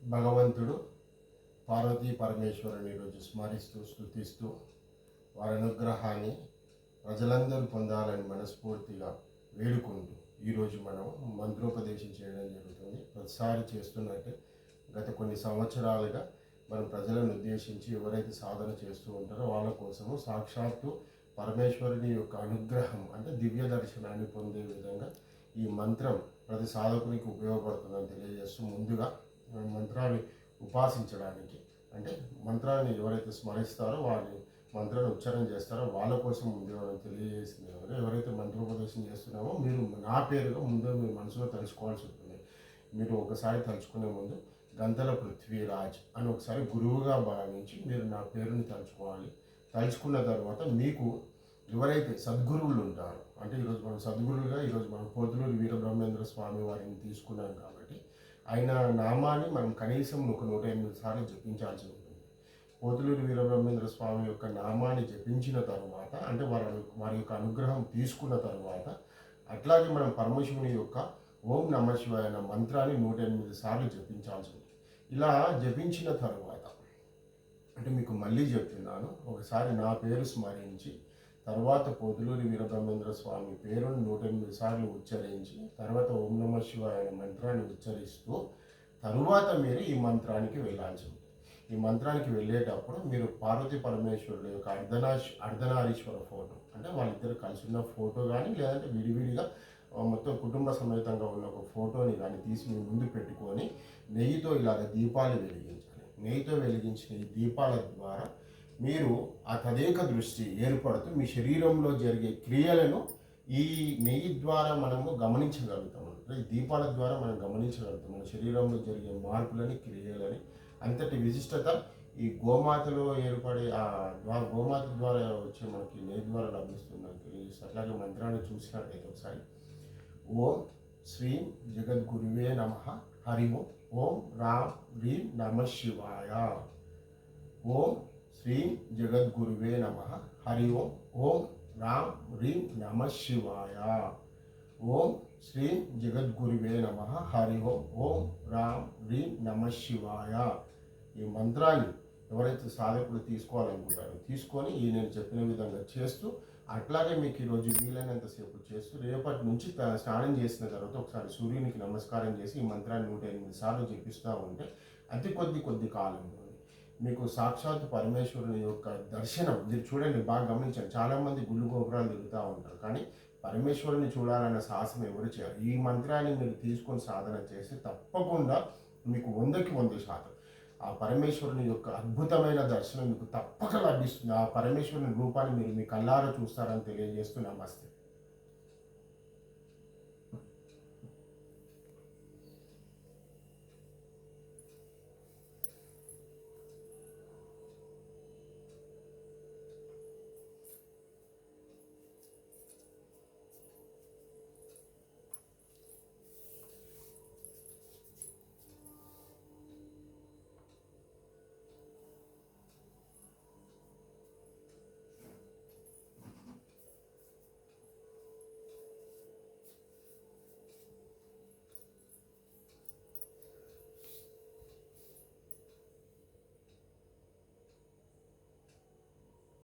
భగవంతుడు పార్వతీ పరమేశ్వరుని ఈరోజు స్మరిస్తూ స్థుతిస్తూ వారి అనుగ్రహాన్ని ప్రజలందరూ పొందాలని మనస్ఫూర్తిగా వేడుకుంటూ ఈరోజు మనం మంత్రోపదేశం చేయడం జరుగుతుంది. ప్రతిసారి చేస్తున్నట్టే గత కొన్ని సంవత్సరాలుగా మనం ప్రజలను ఉద్దేశించి ఎవరైతే సాధన చేస్తూ ఉంటారో వాళ్ళ కోసము సాక్షాత్తు పరమేశ్వరుని యొక్క అనుగ్రహం అంటే దివ్య దర్శనాన్ని పొందే విధంగా ఈ మంత్రం ప్రతి సాధకునికి ఉపయోగపడుతుందని తెలియజేస్తూ ముందుగా మంత్రాన్ని ఉపాసించడానికి. అంటే మంత్రాన్ని ఎవరైతే స్మరిస్తారో వారిని మంత్రాన్ని ఉచ్చారణ చేస్తారో వాళ్ళ కోసం ముందుగా తెలియజేసింది ఎవరు ఎవరైతే మంత్రోపదేశం చేస్తున్నామో మీరు నా పేరుగా ముందు మీ మనసులో తలుచుకోవాల్సి ఉంటుంది. మీరు ఒకసారి తలుచుకునే ముందు గంతల పృథ్వీరాజ్ అని ఒకసారి గురువుగా భావించి మీరు నా పేరుని తలుచుకోవాలి. తలుచుకున్న తర్వాత మీకు ఎవరైతే సద్గురువులు ఉంటారో అంటే ఈరోజు మనం సద్గురువులుగా ఈరోజు మనం పోతులూరు వీరబ్రహ్మేంద్ర స్వామి వారిని తీసుకున్నాం కాబట్టి ఆయన నామాన్ని మనం కనీసం ఒక నూట ఎనిమిది సార్లు జపించాల్సి ఉంటుంది. పోతులూరు వీరబ్రహ్మేంద్ర స్వామి యొక్క నామాన్ని జపించిన తరువాత అంటే వారి వారి యొక్క అనుగ్రహం తీసుకున్న తరువాత అట్లాగే మనం పరమశివుని యొక్క ఓం నమ శివాయ మంత్రాన్ని నూట ఎనిమిది సార్లు జపించాల్సి ఉంటుంది. ఇలా జపించిన తరువాత అంటే మీకు మళ్ళీ చెప్తున్నాను ఒకసారి నా పేరు స్మరించి తర్వాత పోతులూరి వీరబ్రహ్మేంద్ర స్వామి పేరును నూట ఎనిమిది సార్లు ఉచ్చరించి తర్వాత ఓం నమ శివాయ అనే మంత్రాన్ని ఉచ్చరిస్తూ తరువాత మీరు ఈ మంత్రానికి వెళ్ళాల్సి ఉంటుంది. ఈ మంత్రానికి వెళ్ళేటప్పుడు మీరు పార్వతీ పరమేశ్వరుడు యొక్క అర్ధనాశ్ అర్ధనారీశ్వర ఫోటో అంటే వాళ్ళిద్దరు కలిసి ఉన్న ఫోటో కానీ లేదంటే విడివిడిగా మొత్తం కుటుంబ సమేతంగా ఉన్న ఒక ఫోటోని కానీ తీసి మీ ముందు పెట్టుకొని నెయ్యితో ఇలాగ దీపాలు వెలిగించాలి. నెయ్యితో వెలిగించిన ఈ దీపాల ద్వారా మీరు ఆ తదేక దృష్టి ఏర్పడుతూ మీ శరీరంలో జరిగే క్రియలను ఈ నెయ్యి ద్వారా మనము గమనించగలుగుతాం. అంటే ఈ దీపాల ద్వారా మనం గమనించగలుగుతాం. మన శరీరంలో జరిగే మార్పులని క్రియలని అంతటి విశిష్టత ఈ గోమాతలో ఏర్పడే ఆ ద్వారా గోమాత ద్వారా వచ్చే మనకి నెయ్యి ద్వారా లభిస్తున్న అట్లాగే మంత్రాన్ని చూసినట్టయితే ఒకసారి. ఓం శ్రీం జగద్గురువే నమ. హరి ఓం. ఓం రామ్ హ్రీం నమ శివాయ. ఓం శ్రీ జగద్గురువే నమ. హరి ఓం. ఓం రామ్ హ్రీం నమ శివాయ. ఓం శ్రీ జగద్గురువే నమ. హరి ఓం. ఓం రామ్ హ్రీం నమ శివాయ. ఈ మంత్రాన్ని ఎవరైతే సాధకులు తీసుకోవాలనుకుంటారో తీసుకొని ఈ నేను చెప్పిన విధంగా చేస్తూ అట్లాగే మీకు ఈరోజు వీలైనంతసేపు చేస్తూ రేపటి నుంచి త- స్నానం చేసిన తర్వాత ఒకసారి సూర్యునికి నమస్కారం చేసి ఈ మంత్రాన్ని నూట ఎనిమిది సార్లు జపిస్తూ ఉంటే అతి కొద్ది కొద్ది కాలంలో మీకు సాక్షాత్ పరమేశ్వరుని యొక్క దర్శనం మీరు చూడండి బాగా గమనించండి. చాలామంది గుళ్ళు గోపురాలు తిరుగుతూ ఉంటారు. కానీ పరమేశ్వరుని చూడాలన్న సాహసం ఎవరు చేయాలి ఈ మంత్రాన్ని మీరు తీసుకొని సాధన చేసి తప్పకుండా మీకు వందకి వంద శాతం ఆ పరమేశ్వరుని యొక్క అద్భుతమైన దర్శనం మీకు తప్పక లభిస్తుంది. ఆ పరమేశ్వరుని రూపాన్ని మీరు మీ కళ్ళారా చూస్తారని తెలియజేస్తూ నమస్తే.